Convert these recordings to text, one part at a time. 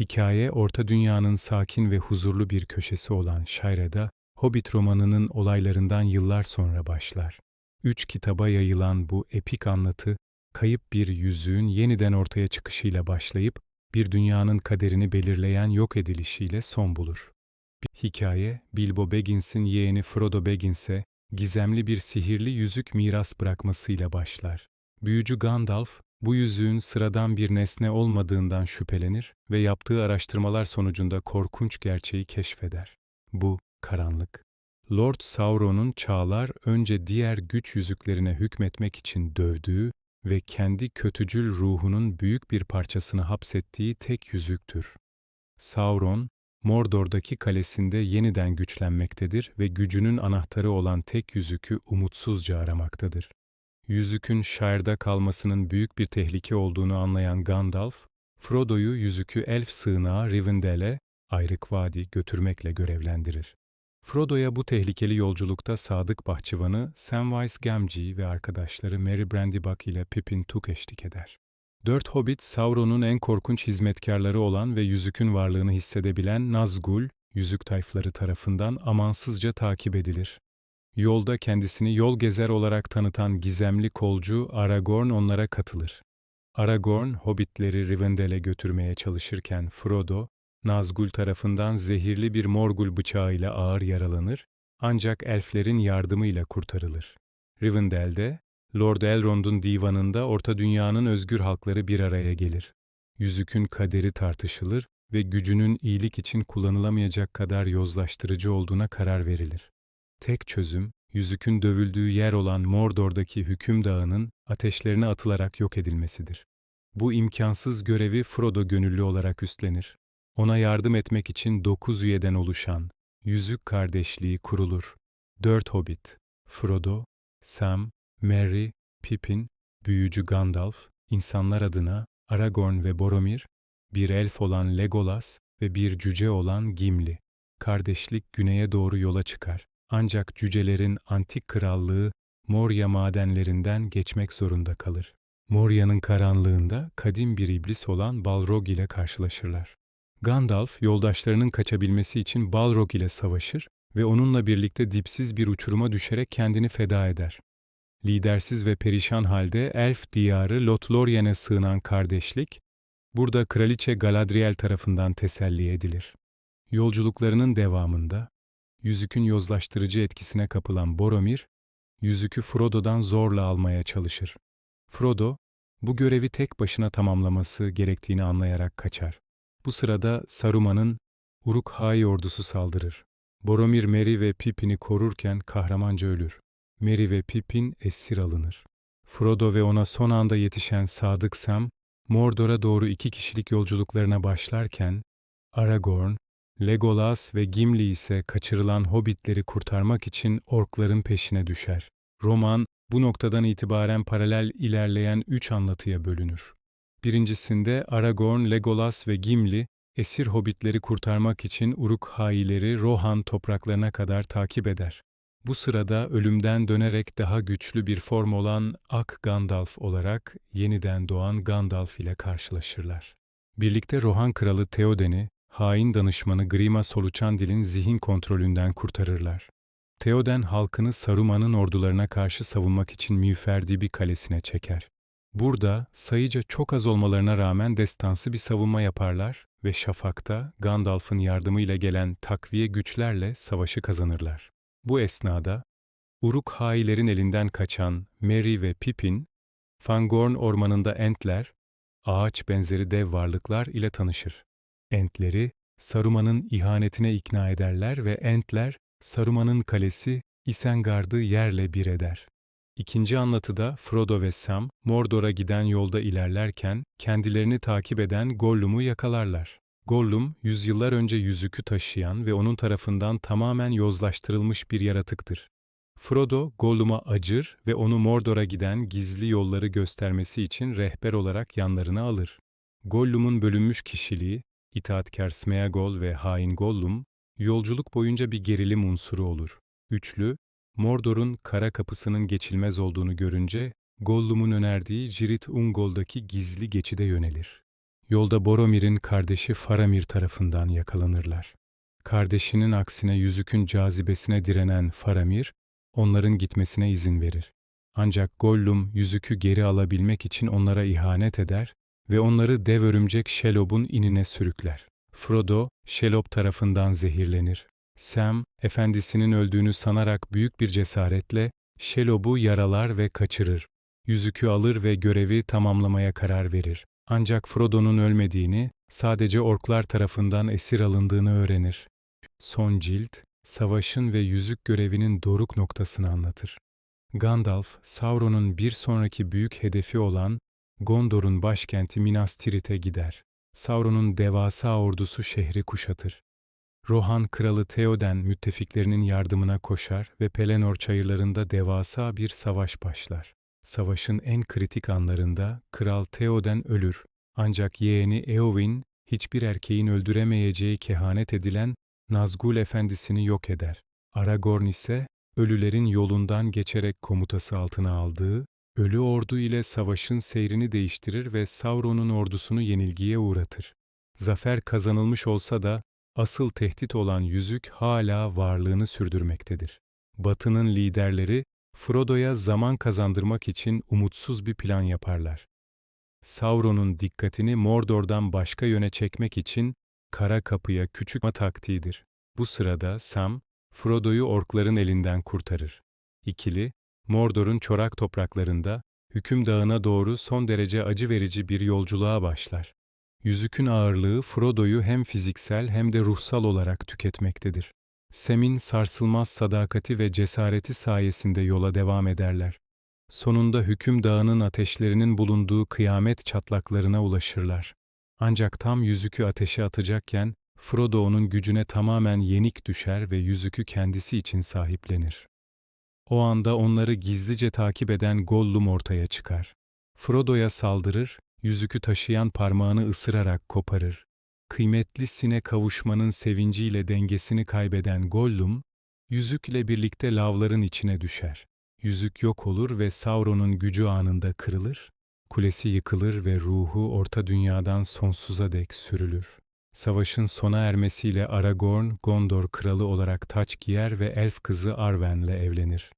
Hikaye, Orta Dünya'nın sakin ve huzurlu bir köşesi olan Şayre'da, Hobbit romanının olaylarından yıllar sonra başlar. Üç kitaba yayılan bu epik anlatı, kayıp bir yüzüğün yeniden ortaya çıkışıyla başlayıp, bir dünyanın kaderini belirleyen yok edilişiyle son bulur. Hikaye, Bilbo Baggins'in yeğeni Frodo Baggins'e gizemli bir sihirli yüzük miras bırakmasıyla başlar. Büyücü Gandalf, bu yüzüğün sıradan bir nesne olmadığından şüphelenir ve yaptığı araştırmalar sonucunda korkunç gerçeği keşfeder. Bu, karanlık. Lord Sauron'un çağlar önce diğer güç yüzüklerine hükmetmek için dövdüğü ve kendi kötücül ruhunun büyük bir parçasını hapsettiği tek yüzüktür. Sauron, Mordor'daki kalesinde yeniden güçlenmektedir ve gücünün anahtarı olan tek yüzükü umutsuzca aramaktadır. Yüzükün Shire'da kalmasının büyük bir tehlike olduğunu anlayan Gandalf, Frodo'yu yüzükü elf sığınağı Rivendell'e, Ayrık Vadi götürmekle görevlendirir. Frodo'ya bu tehlikeli yolculukta sadık bahçıvanı Samwise Gamgee ve arkadaşları Merry Brandybuck ile Pippin Took eşlik eder. Dört hobbit Sauron'un en korkunç hizmetkarları olan ve yüzükün varlığını hissedebilen Nazgul, yüzük tayfları tarafından amansızca takip edilir. Yolda kendisini yol gezer olarak tanıtan gizemli kolcu Aragorn onlara katılır. Aragorn, hobbitleri Rivendell'e götürmeye çalışırken Frodo, Nazgul tarafından zehirli bir morgul bıçağıyla ağır yaralanır ancak elflerin yardımıyla kurtarılır. Rivendell'de, Lord Elrond'un divanında Orta Dünya'nın özgür halkları bir araya gelir. Yüzükün kaderi tartışılır ve gücünün iyilik için kullanılamayacak kadar yozlaştırıcı olduğuna karar verilir. Tek çözüm, yüzükün dövüldüğü yer olan Mordor'daki hüküm dağının ateşlerine atılarak yok edilmesidir. Bu imkansız görevi Frodo gönüllü olarak üstlenir. Ona yardım etmek için dokuz üyeden oluşan Yüzük Kardeşliği kurulur. Dört hobbit, Frodo, Sam, Merry, Pippin, büyücü Gandalf, insanlar adına Aragorn ve Boromir, bir elf olan Legolas ve bir cüce olan Gimli. Kardeşlik güneye doğru yola çıkar. Ancak cücelerin antik krallığı Moria madenlerinden geçmek zorunda kalır. Moria'nın karanlığında kadim bir iblis olan Balrog ile karşılaşırlar. Gandalf, yoldaşlarının kaçabilmesi için Balrog ile savaşır ve onunla birlikte dipsiz bir uçuruma düşerek kendini feda eder. Lidersiz ve perişan halde Elf diyarı Lothlorien'e sığınan kardeşlik, burada Kraliçe Galadriel tarafından teselli edilir. Yolculuklarının devamında, yüzükün yozlaştırıcı etkisine kapılan Boromir, yüzükü Frodo'dan zorla almaya çalışır. Frodo, bu görevi tek başına tamamlaması gerektiğini anlayarak kaçar. Bu sırada Saruman'ın Uruk-hai ordusu saldırır. Boromir, Merry ve Pippin'i korurken kahramanca ölür. Merry ve Pippin esir alınır. Frodo ve ona son anda yetişen Sadık Sam, Mordor'a doğru iki kişilik yolculuklarına başlarken, Aragorn, Legolas ve Gimli ise kaçırılan hobbitleri kurtarmak için orkların peşine düşer. Roman, bu noktadan itibaren paralel ilerleyen üç anlatıya bölünür. Birincisinde Aragorn, Legolas ve Gimli, esir hobbitleri kurtarmak için Uruk-haileri Rohan topraklarına kadar takip eder. Bu sırada ölümden dönerek daha güçlü bir form olan Ak Gandalf olarak yeniden doğan Gandalf ile karşılaşırlar. Birlikte Rohan kralı Theoden'i, hain danışmanı Grima Soluçandil'in zihin kontrolünden kurtarırlar. Theoden halkını Saruman'ın ordularına karşı savunmak için Müferdibi kalesine çeker. Burada sayıca çok az olmalarına rağmen destansı bir savunma yaparlar ve Şafak'ta Gandalf'ın yardımıyla gelen takviye güçlerle savaşı kazanırlar. Bu esnada Uruk-hailerin elinden kaçan Merry ve Pippin, Fangorn ormanında Entler, ağaç benzeri dev varlıklar ile tanışır. Entleri, Saruman'ın ihanetine ikna ederler ve Entler, Saruman'ın kalesi Isengard'ı yerle bir eder. İkinci anlatıda Frodo ve Sam, Mordor'a giden yolda ilerlerken kendilerini takip eden Gollum'u yakalarlar. Gollum, yüzyıllar önce yüzükü taşıyan ve onun tarafından tamamen yozlaştırılmış bir yaratıktır. Frodo, Gollum'a acır ve onu Mordor'a giden gizli yolları göstermesi için rehber olarak yanlarına alır. Gollum'un bölünmüş kişiliği, itaatkar Smeagol ve hain Gollum, yolculuk boyunca bir gerilim unsuru olur. Üçlü, Mordor'un kara kapısının geçilmez olduğunu görünce, Gollum'un önerdiği Cirit Ungol'daki gizli geçide yönelir. yolda Boromir'in kardeşi Faramir tarafından yakalanırlar. Kardeşinin aksine yüzükün cazibesine direnen Faramir, onların gitmesine izin verir. Ancak Gollum yüzükü geri alabilmek için onlara ihanet eder ve onları dev örümcek Shelob'un inine sürükler. Frodo, Shelob tarafından zehirlenir. Sam, efendisinin öldüğünü sanarak büyük bir cesaretle Shelob'u yaralar ve kaçırır. Yüzükü alır ve görevi tamamlamaya karar verir. Ancak Frodo'nun ölmediğini, sadece orklar tarafından esir alındığını öğrenir. Son cilt, savaşın ve yüzük görevinin doruk noktasını anlatır. Gandalf, Sauron'un bir sonraki büyük hedefi olan Gondor'un başkenti Minas Tirith'e gider. Sauron'un devasa ordusu şehri kuşatır. Rohan kralı Theoden müttefiklerinin yardımına koşar ve Pelennor çayırlarında devasa bir savaş başlar. Savaşın en kritik anlarında Kral Theoden ölür ancak yeğeni Eowyn hiçbir erkeğin öldüremeyeceği kehanet edilen Nazgul efendisini yok eder. Aragorn ise ölülerin yolundan geçerek komutası altına aldığı ölü ordu ile savaşın seyrini değiştirir ve Sauron'un ordusunu yenilgiye uğratır. Zafer kazanılmış olsa da asıl tehdit olan yüzük hala varlığını sürdürmektedir. Batı'nın liderleri Frodo'ya zaman kazandırmak için umutsuz bir plan yaparlar. Sauron'un dikkatini Mordor'dan başka yöne çekmek için kara kapıya küçük taktiğidir. Bu sırada Sam, Frodo'yu orkların elinden kurtarır. İkili, Mordor'un çorak topraklarında, hüküm dağına doğru son derece acı verici bir yolculuğa başlar. Yüzükün ağırlığı Frodo'yu hem fiziksel hem de ruhsal olarak tüketmektedir. Sem'in sarsılmaz sadakati ve cesareti sayesinde yola devam ederler. Sonunda hüküm dağının ateşlerinin bulunduğu kıyamet çatlaklarına ulaşırlar. Ancak tam yüzükü ateşe atacakken, Frodo onun gücüne tamamen yenik düşer ve yüzükü kendisi için sahiplenir. O anda onları gizlice takip eden Gollum ortaya çıkar. Frodo'ya saldırır, yüzükü taşıyan parmağını ısırarak koparır. Kıymetlisine kavuşmanın sevinciyle dengesini kaybeden Gollum, yüzükle birlikte lavların içine düşer. Yüzük yok olur ve Sauron'un gücü anında kırılır, kulesi yıkılır ve ruhu orta dünyadan sonsuza dek sürülür. Savaşın sona ermesiyle Aragorn, Gondor kralı olarak taç giyer ve elf kızı Arwen'le evlenir.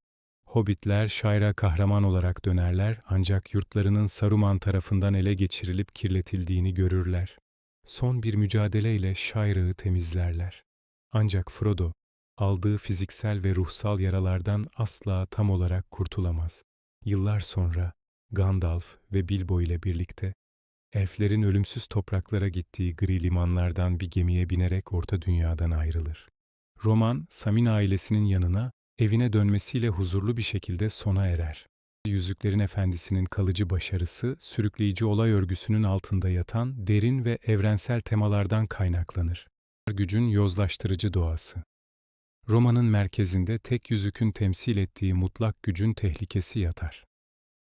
Hobbitler Shaire'a kahraman olarak dönerler ancak yurtlarının Saruman tarafından ele geçirilip kirletildiğini görürler. Son bir mücadeleyle Shaire'ı temizlerler. Ancak Frodo, aldığı fiziksel ve ruhsal yaralardan asla tam olarak kurtulamaz. Yıllar sonra Gandalf ve Bilbo ile birlikte elflerin ölümsüz topraklara gittiği gri limanlardan bir gemiye binerek Orta Dünya'dan ayrılır. Roman, Samin ailesinin yanına evine dönmesiyle huzurlu bir şekilde sona erer. Yüzüklerin Efendisi'nin kalıcı başarısı, sürükleyici olay örgüsünün altında yatan derin ve evrensel temalardan kaynaklanır. Gücün yozlaştırıcı doğası. Romanın merkezinde tek yüzükün temsil ettiği mutlak gücün tehlikesi yatar.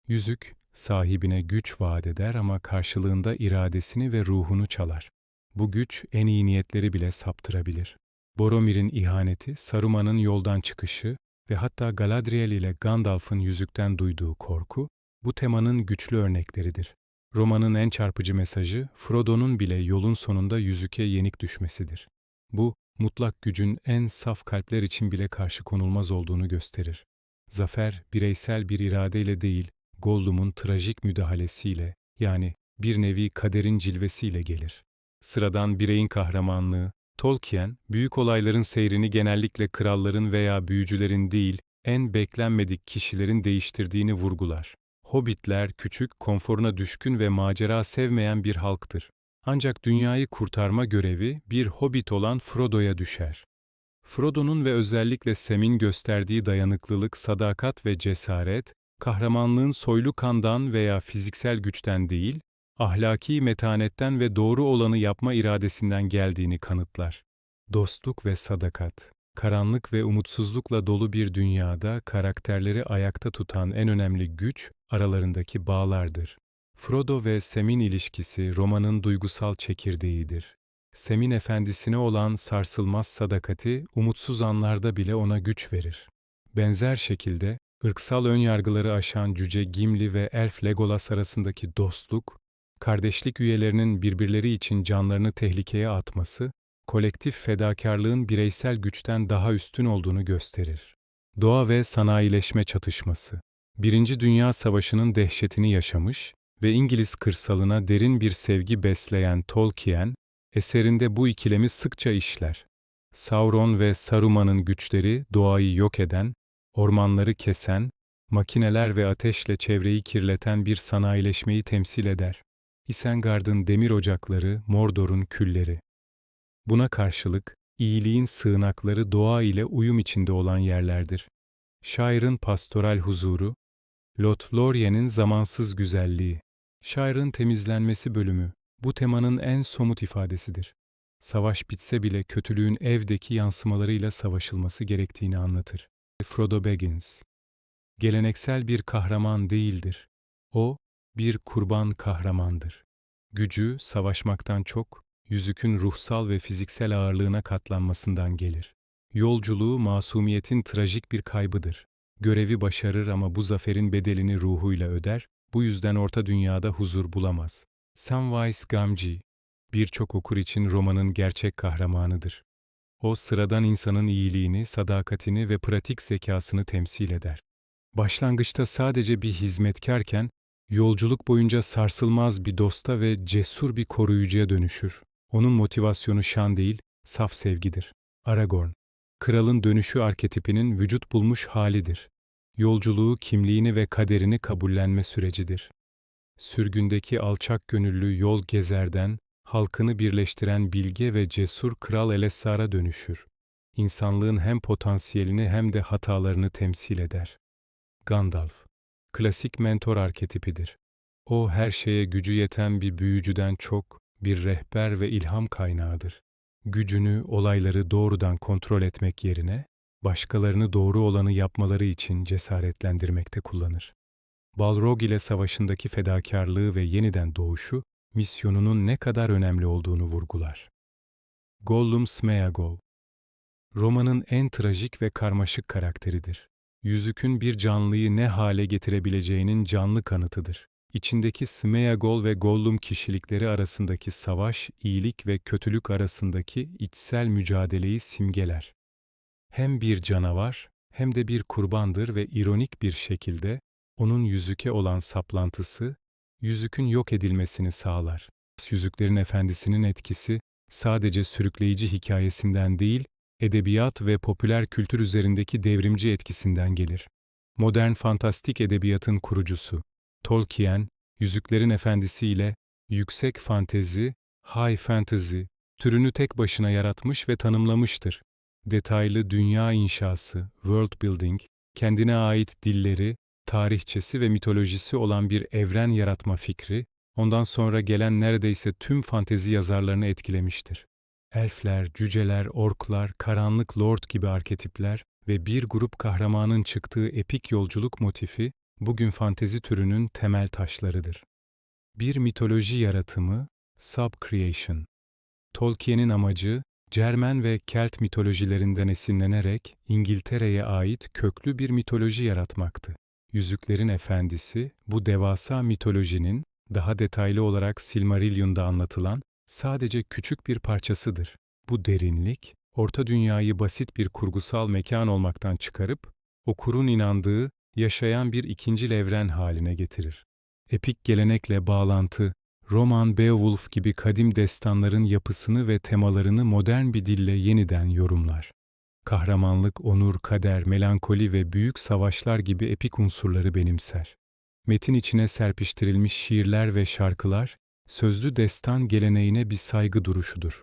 Yüzük, sahibine güç vaat eder ama karşılığında iradesini ve ruhunu çalar. Bu güç en iyi niyetleri bile saptırabilir. Boromir'in ihaneti, Saruman'ın yoldan çıkışı ve hatta Galadriel ile Gandalf'ın yüzükten duyduğu korku, bu temanın güçlü örnekleridir. Romanın en çarpıcı mesajı, Frodo'nun bile yolun sonunda yüzüke yenik düşmesidir. Bu, mutlak gücün en saf kalpler için bile karşı konulmaz olduğunu gösterir. Zafer, bireysel bir iradeyle değil, Gollum'un trajik müdahalesiyle, yani bir nevi kaderin cilvesiyle gelir. Sıradan bireyin kahramanlığı, Tolkien, büyük olayların seyrini genellikle kralların veya büyücülerin değil, en beklenmedik kişilerin değiştirdiğini vurgular. Hobbitler küçük, konforuna düşkün ve macera sevmeyen bir halktır. Ancak dünyayı kurtarma görevi bir hobbit olan Frodo'ya düşer. Frodo'nun ve özellikle Sam'in gösterdiği dayanıklılık, sadakat ve cesaret, kahramanlığın soylu kandan veya fiziksel güçten değil, ahlaki metanetten ve doğru olanı yapma iradesinden geldiğini kanıtlar. Dostluk ve sadakat, karanlık ve umutsuzlukla dolu bir dünyada karakterleri ayakta tutan en önemli güç aralarındaki bağlardır. Frodo ve Sam'in ilişkisi romanın duygusal çekirdeğidir. Sam'in efendisine olan sarsılmaz sadakati umutsuz anlarda bile ona güç verir. Benzer şekilde ırksal önyargıları aşan cüce Gimli ve elf Legolas arasındaki dostluk kardeşlik üyelerinin birbirleri için canlarını tehlikeye atması, kolektif fedakarlığın bireysel güçten daha üstün olduğunu gösterir. Doğa ve sanayileşme çatışması. Birinci Dünya Savaşı'nın dehşetini yaşamış ve İngiliz kırsalına derin bir sevgi besleyen Tolkien, eserinde bu ikilemi sıkça işler. Sauron ve Saruman'ın güçleri doğayı yok eden, ormanları kesen, makineler ve ateşle çevreyi kirleten bir sanayileşmeyi temsil eder. Isengard'ın demir ocakları, Mordor'un külleri. Buna karşılık, iyiliğin sığınakları doğa ile uyum içinde olan yerlerdir. Şairin pastoral huzuru, Lothlorien'in zamansız güzelliği, şairin temizlenmesi bölümü, bu temanın en somut ifadesidir. Savaş bitse bile kötülüğün evdeki yansımalarıyla savaşılması gerektiğini anlatır. Frodo Baggins Geleneksel bir kahraman değildir. O, bir kurban kahramandır. Gücü, savaşmaktan çok, yüzükün ruhsal ve fiziksel ağırlığına katlanmasından gelir. Yolculuğu masumiyetin trajik bir kaybıdır. Görevi başarır ama bu zaferin bedelini ruhuyla öder, bu yüzden orta dünyada huzur bulamaz. Samwise Gamgee, birçok okur için romanın gerçek kahramanıdır. O sıradan insanın iyiliğini, sadakatini ve pratik zekasını temsil eder. Başlangıçta sadece bir hizmetkarken, yolculuk boyunca sarsılmaz bir dosta ve cesur bir koruyucuya dönüşür. Onun motivasyonu şan değil, saf sevgidir. Aragorn, kralın dönüşü arketipinin vücut bulmuş halidir. Yolculuğu kimliğini ve kaderini kabullenme sürecidir. Sürgündeki alçak gönüllü yol gezerden, halkını birleştiren bilge ve cesur Kral Elessar'a dönüşür. İnsanlığın hem potansiyelini hem de hatalarını temsil eder. Gandalf, klasik mentor arketipidir. O her şeye gücü yeten bir büyücüden çok, bir rehber ve ilham kaynağıdır. Gücünü, olayları doğrudan kontrol etmek yerine, başkalarını doğru olanı yapmaları için cesaretlendirmekte kullanır. Balrog ile savaşındaki fedakarlığı ve yeniden doğuşu, misyonunun ne kadar önemli olduğunu vurgular. Gollum Smeagol Romanın en trajik ve karmaşık karakteridir. Yüzükün bir canlıyı ne hale getirebileceğinin canlı kanıtıdır. İçindeki Smeagol ve Gollum kişilikleri arasındaki savaş, iyilik ve kötülük arasındaki içsel mücadeleyi simgeler. Hem bir canavar, hem de bir kurbandır ve ironik bir şekilde, onun yüzüke olan saplantısı, yüzükün yok edilmesini sağlar. Yüzüklerin Efendisi'nin etkisi, sadece sürükleyici hikayesinden değil, edebiyat ve popüler kültür üzerindeki devrimci etkisinden gelir. Modern fantastik edebiyatın kurucusu, Tolkien, Yüzüklerin Efendisi ile yüksek fantezi, high fantasy türünü tek başına yaratmış ve tanımlamıştır. Detaylı dünya inşası, world building, kendine ait dilleri, tarihçesi ve mitolojisi olan bir evren yaratma fikri, ondan sonra gelen neredeyse tüm fantezi yazarlarını etkilemiştir. Elfler, cüceler, orklar, karanlık lord gibi arketipler ve bir grup kahramanın çıktığı epik yolculuk motifi, bugün fantezi türünün temel taşlarıdır. Bir mitoloji yaratımı, subcreation. Tolkien'in amacı, Cermen ve Kelt mitolojilerinden esinlenerek İngiltere'ye ait köklü bir mitoloji yaratmaktı. Yüzüklerin Efendisi, bu devasa mitolojinin, daha detaylı olarak Silmarillion'da anlatılan, sadece küçük bir parçasıdır. Bu derinlik, Orta Dünya'yı basit bir kurgusal mekan olmaktan çıkarıp, okurun inandığı, yaşayan bir ikincil evren haline getirir. Epik gelenekle bağlantı, roman, Beowulf gibi kadim destanların yapısını ve temalarını modern bir dille yeniden yorumlar. Kahramanlık, onur, kader, melankoli ve büyük savaşlar gibi epik unsurları benimser. Metin içine serpiştirilmiş şiirler ve şarkılar, sözlü destan geleneğine bir saygı duruşudur.